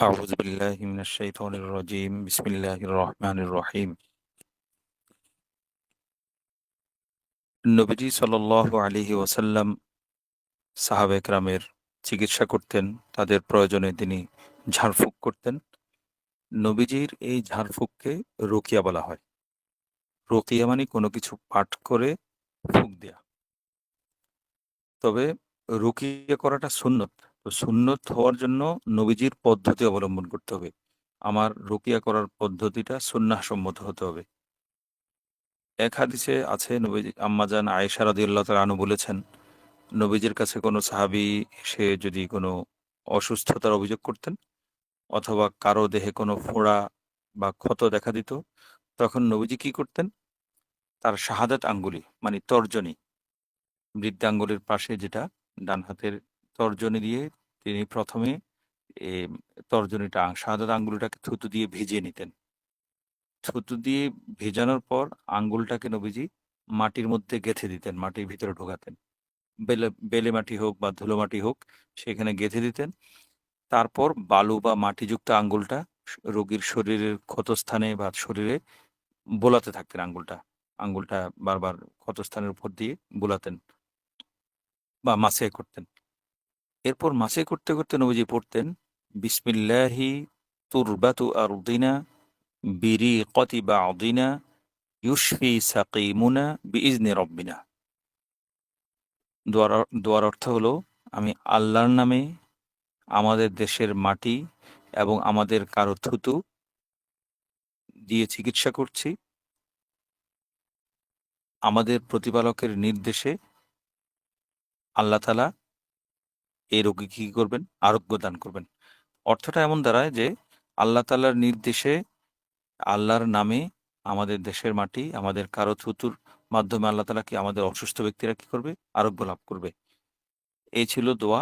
أعوذ بالله من الشيطان الرجيم بسم الله الرحمن الرحيم নবীজি সাল্লাহ আলিহি ওসাল্লাম সাহাবে একরামের চিকিৎসা করতেন তাদের প্রয়োজনে তিনি ঝাড়ফুঁক করতেন নবীজির এই ঝাড়ফুঁককে রোকিয়া বলা হয় রোকিয়া মানে কোনো কিছু পাঠ করে ফুক দেয়া তবে রুকিয়া করাটা সুন্নত তো সুন্নত হওয়ার জন্য নবীজির পদ্ধতি অবলম্বন করতে হবে। আমার রুকিয়া করার পদ্ধতিটা সুন্নাহ সম্মত হতে হবে। এক হাদিসে আছে, নবীজি আম্মাজান আয়েশা রাদিউল্লাহ আনু বলেছেন, নবীজির কাছে কোনো সাহাবী সে যদি কোনো অসুস্থতার অভিযোগ করতেন অথবা কারও দেহে কোনো ফোড়া বা ক্ষত দেখা দিত, তখন নবীজি কি করতেন? তার শাহাদাত আঙ্গুলি মানে তর্জনী, বৃদ্ধাঙ্গুলির পাশে যেটা ডান হাতের তর্জনী দিয়ে তিনি প্রথমে তর্জনীটা শাহাদাত আঙ্গুলটাকে থুতু দিয়ে ভিজিয়ে নিতেন। থুতু দিয়ে ভেজানোর পর আঙ্গুলটাকে নবীজি মাটির মধ্যে গেঁথে দিতেন, মাটির ভিতরে ঢোকাতেন। বেলে বেলে মাটি হোক বা ধুলো মাটি হোক, সেখানে গেঁথে দিতেন। তারপর বালু বা মাটিযুক্ত আঙ্গুলটা রোগীর শরীরের ক্ষতস্থানে বা শরীরে বোলাতে থাকতেন আঙ্গুলটা। আঙ্গুলটা বারবার ক্ষতস্থানের উপর দিয়ে বোলাতেন বা মাসে করতেন। এরপর মাসে করতে করতে নবীজি পড়তেন, বিসমিল্লাহি তুরবাতু আরদিনা বিরি কতি বা অদিনা ইউসফি সাকিমুনা বিইজনে রব্বিনা। দোয়ার দোয়ার অর্থ হলো, আমি আল্লাহর নামে আমাদের দেশের মাটি এবং আমাদের কারও থুতু দিয়ে চিকিৎসা করছি। আমাদের প্রতিপালকের নির্দেশে আল্লাহ তালা এই রোগী কি করবেন? আরোগ্য দান করবেন। অর্থটা এমন দাঁড়ায় যে আল্লাহ তালার নির্দেশে, আল্লাহর নামে আমাদের দেশের মাটি, আমাদের কারও থুতুর মাধ্যমে আল্লাহ তালা কি আমাদের অসুস্থ ব্যক্তিরা কি করবে? আরোগ্য লাভ করবে। এই ছিল দোয়া।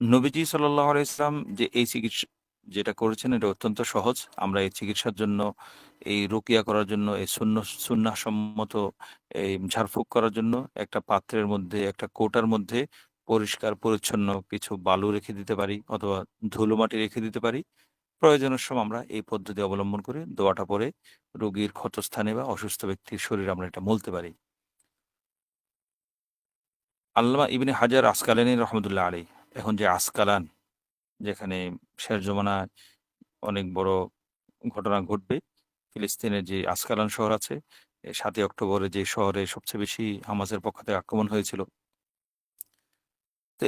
নবীজি সাল্লাহ ইসলাম যে এই চিকিৎসা যেটা করেছেন, এটা অত্যন্ত সহজ। আমরা এই চিকিৎসার জন্য, এই রুকিয়া করার জন্য, এই শূন্য সুন্না সম্মত এই ঝাড়ফুঁক করার জন্য একটা পাত্রের মধ্যে, একটা কোটার মধ্যে পরিষ্কার, পরিচ্ছন্ন কিছু বালু রেখে দিতে পারি অথবা ধুলো মাটি রেখে দিতে পারি। প্রয়োজনের সময় আমরা এই পদ্ধতি অবলম্বন করে দোয়াটা পরে রোগীর ক্ষতস্থানে বা অসুস্থ ব্যক্তির শরীর আমরা এটা মলতে পারি। আল্লামা ইবনে হাজার আসকালানী রহমতুল্লাহ আলী এখন যে আসকালান যেখানে শেষ জমানায় অনেক বড় ঘটনা ঘটবে। ফিলিস্তিনের যে আসকালান শহর আছে সাতই অক্টোবরে যে শহরে সবচেয়ে বেশি হামাসের পক্ষ থেকে আক্রমণ হয়েছিল। তো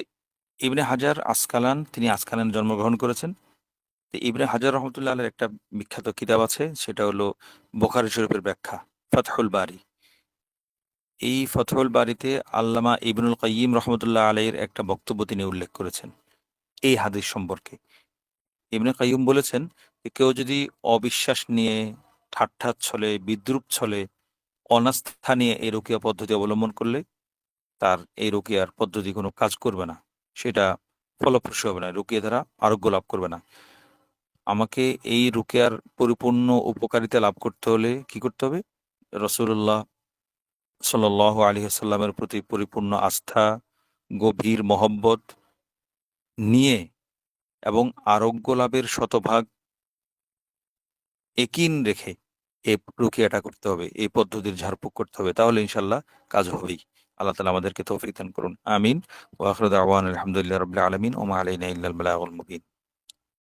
ইবনে হাজার আসকালান তিনি আসকালান জন্মগ্রহণ করেছেন। তো ইবনে হাজার রহমতুল্লাহ আলের একটা বিখ্যাত কিতাব আছে, সেটা হলো বোখারি শরীফের ব্যাখ্যা, ফতহুল বাড়ি এই ফতহুল বাড়িতে আল্লামা ইবনুল কাইম রহমতুল্লাহ আলের একটা বক্তব্য তিনি উল্লেখ করেছেন। এই হাদিস সম্পর্কে। ইবনে কাইম বলেছেন কেউ যদি অবিশ্বাস নিয়ে, ঠাট্টা ছলে, বিদ্রুপ ছলে, অনাস্থা নিয়ে এই রোকিয়া পদ্ধতি অবলম্বন করলে, তার এই রোকিয়ার পদ্ধতি কোনো কাজ করবে না। সেটা ফলপ্রসূ হবে না রুকিয়া দ্বারা আরোগ্য লাভ করবে না। আমাকে এই রুকিয়ার পরিপূর্ণ উপকারিতা লাভ করতে হলে কি করতে হবে? রসুল্লাহ সাল আলী সাল্লামের প্রতি পরিপূর্ণ আস্থা, গভীর মহব্বত নিয়ে এবং আরোগ্য লাভের শতভাগ একিন রেখে এই প্রক্রিয়াটা করতে হবে এই পদ্ধতির ঝাড়ফুঁক করতে হবে। তাহলে ইনশাল্লাহ কাজ হবেই। আল্লাহ তালা আমাদেরকে তৌফিক দান করুন। আমিন। ওয়াখরুদ আওয়ান আলহামদুলিল্লাহ রবিল্লা আলমিন। ওমা আলাইনা ইল্লাল মুবিন।